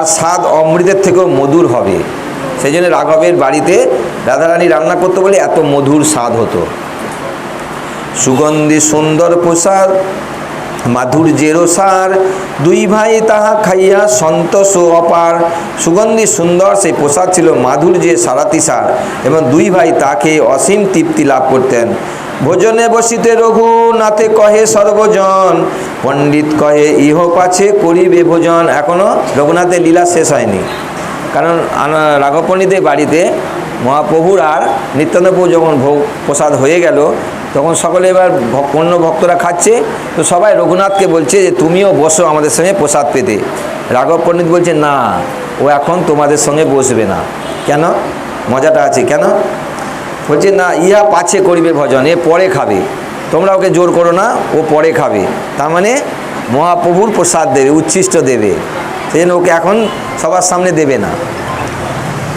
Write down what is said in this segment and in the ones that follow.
তার স্বাদ অমৃতের থেকেও মধুর হবে। সেই জন্য রাঘবের বাড়িতে রাধারানী রান্না করতে বলে এত মধুর স্বাদ হতো। সুগন্ধি সুন্দর প্রসাদ মাধুর্যেরও সার, দুই ভাই তাহা খাইয়া সন্তোষ ও অপার। সুগন্ধি সুন্দর সেই প্রসাদ ছিল মাধুর্যের সারাতি সার এবং দুই ভাই তাকে অসীম তৃপ্তি লাভ করতেন। ভোজনে বসিতে রঘুনাথে কহে সর্বজন, পণ্ডিত কহে, ইহ পাছে করিবে ভোজন? এখনও রঘুনাথের লীলা শেষ হয়নি। কারণ রাঘব পণ্ডিতের বাড়িতে মহাপ্রভুর আর নিত্যানন্দপ্রভু যখন ভোগ প্রসাদ হয়ে গেল, তখন সকলে এবার অন্য ভক্তরা খাচ্ছে। তো সবাই রঘুনাথকে বলছে যে, তুমিও বসো আমাদের সঙ্গে প্রসাদ পেতে। রাঘব পণ্ডিত বলছে, না, ও এখন তোমাদের সঙ্গে বসবে না। কেন? মজাটা আছে। কেন? বলছে, না, ইহা পাছে করিবে ভজন, এ পরে খাবে। তোমরা ওকে জোর করো না, ও পরে খাবে। তার মানে মহাপ্রভুর প্রসাদ দেবে, উচ্ছিষ্ট দেবে। সেই জন্য ওকে এখন সবার সামনে দেবে না।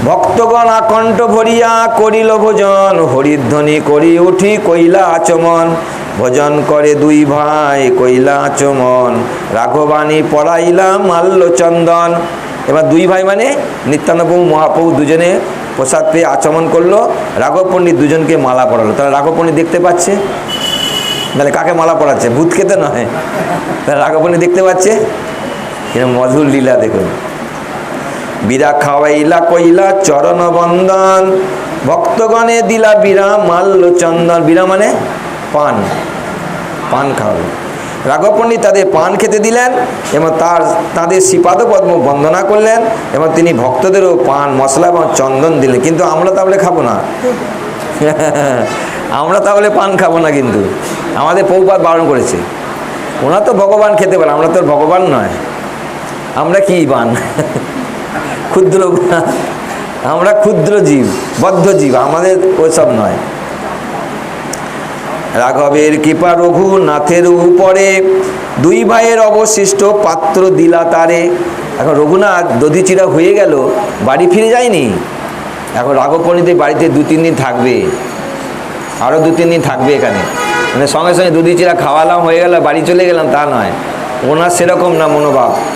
ভক্তগণ আকণ্ঠ ভরিয়া করিল ভোজন, হরিধ্বনি করি উঠি কইলা আচমন ভোজন করে দুই ভাই কইলা আচমন রাঘবাণী পড়াইলা মাল্য চন্দন এবার দুই ভাই মানে নিত্যানন্দপ্রভু মহাপ্রভু দুজনে প্রসাদ পেয়ে আচমন করল। রাঘব পণ্ডিত দুজনকে মালা পড়ালো তাহলে রাঘব পণ্ডিত দেখতে পাচ্ছে? তাহলে কাকে মালা পড়াচ্ছে ভূত খেতে নয়। তাহলে রাঘব পণ্ডিত দেখতে পাচ্ছে? এরকম মধুর লীলা দেখুন। বিরা খাওয়াইলা, কইলা চরণ বন্দন ভক্তগণে দিলা বিরা মাল্য চন্দন। বিরা মানে পান। পান খাওয়াবে রাঘব পণ্ডিত তাদের পান খেতে দিলেন এবং তার, তাদের শ্রীপাদ পদ্ম বন্দনা করলেন এবং তিনি ভক্তদেরও পান, মশলা এবং চন্দন দিলেন। কিন্তু আমরা তাহলে খাব না। আমরা তাহলে পান খাব না কিন্তু। আমাদের পৌপাত বারণ করেছে। ওরা তো ভগবান খেতে পারে, আমরা তো ভগবান নয়। আমরা কি বান ক্ষুদ্র, আমরা ক্ষুদ্র জীব, বদ্ধ জীব, আমাদের ওসব নয়। রাঘবের কৃপা রঘুনাথের উপরে। দুই ভাইয়ের অবশিষ্ট পাত্র দিলা তারে। এখন রঘুনাথ দধিচিরা হয়ে গেল, বাড়ি ফিরে যায়নি? এখন রাঘব বাড়িতে দু তিন দিন থাকবে। আরও দু তিন দিন থাকবে এখানে। মানে সঙ্গে সঙ্গে দুধি চিরা খাওয়ালাম হয়ে গেল, বাড়ি চলে গেলাম তা নয়। ওনার সেরকম না মনোভাব।